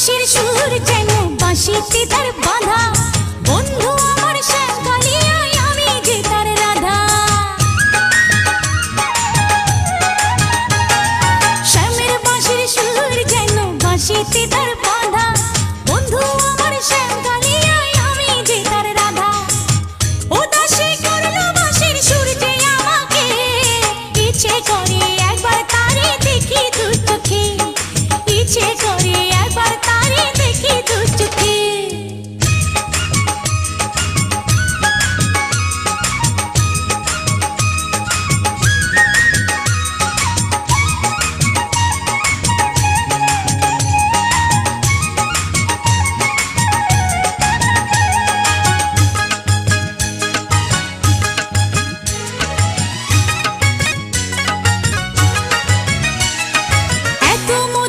হাসির সুর যেন বাঁশিতে তার বাঁধা। বন্ধু আমার শ্যামকালিয়ায় আমি যে তার রাধা। শ্যামের বাঁশির সুর যেন বাঁশিতে তার বাঁধা। বন্ধু আমার শ্যামকালিয়ায় আমি যে তার রাধা। উদাসী করল বাঁশির সুর যে আমাকে, ইচ্ছে করে একবার